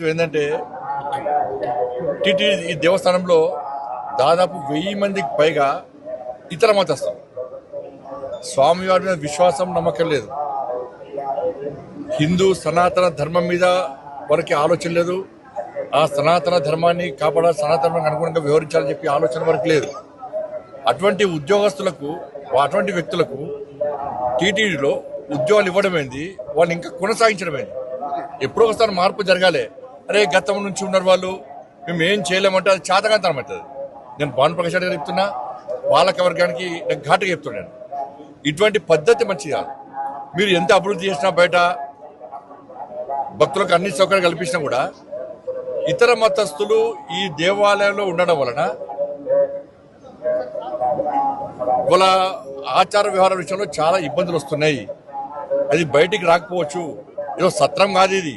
ఏంటంటే టిటి ఈ దేవస్థానంలో దాదాపు వెయ్యి మందికి పైగా ఇతర మతస్థులు. స్వామివారి మీద విశ్వాసం నమ్మకం లేదు. హిందూ సనాతన ధర్మం మీద వారికి ఆలోచన లేదు. ఆ సనాతన ధర్మాన్ని కాపాడాలి సనాతనానికి అనుగుణంగా వివరించాలని చెప్పి ఆలోచన వరకు లేదు. అటువంటి ఉద్యోగస్తులకు అటువంటి వ్యక్తులకు టీటీడీలో ఉద్యోగాలు ఇవ్వడం ఏంది వాళ్ళు ఇంకా కొనసాగించడం ఏంది ఎప్పుడో ఒకసారి మార్పు జరగాలి. అరే గతం నుంచి ఉన్నారు వాళ్ళు. మేము ఏం చేయలేమంటే అది చాతకాంతరం అవుతుంది. నేను భాను ప్రకాష్ గారు చెప్తున్నా పాలక వర్గానికి నేను ఘాటుగా చెప్తున్నాను ఇటువంటి పద్ధతి మంచిది? కాదు మీరు ఎంత అభివృద్ధి చేసినా బయట భక్తులకు అన్ని సౌకర్యాలు కల్పించినా కూడా ఇతర మతస్థులు ఈ దేవాలయంలో ఉండడం వలన వాళ్ళ ఆచార వ్యవహార విషయంలో చాలా ఇబ్బందులు వస్తున్నాయి. అది బయటికి రాకపోవచ్చు. ఏదో సత్రం కాదు ఇది.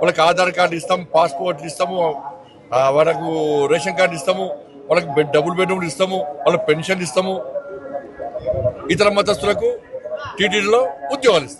వాళ్ళకి ఆధార్ కార్డు ఇస్తాము పాస్పోర్ట్ ఇస్తాము వాళ్ళకు రేషన్ కార్డు ఇస్తాము వాళ్ళకి బెడ్ డబుల్ బెడ్రూమ్లు ఇస్తాము వాళ్ళకి పెన్షన్ ఇస్తాము. ఇతర మతస్థులకు టీటీడీలో ఉద్యోగాలు ఇస్తాము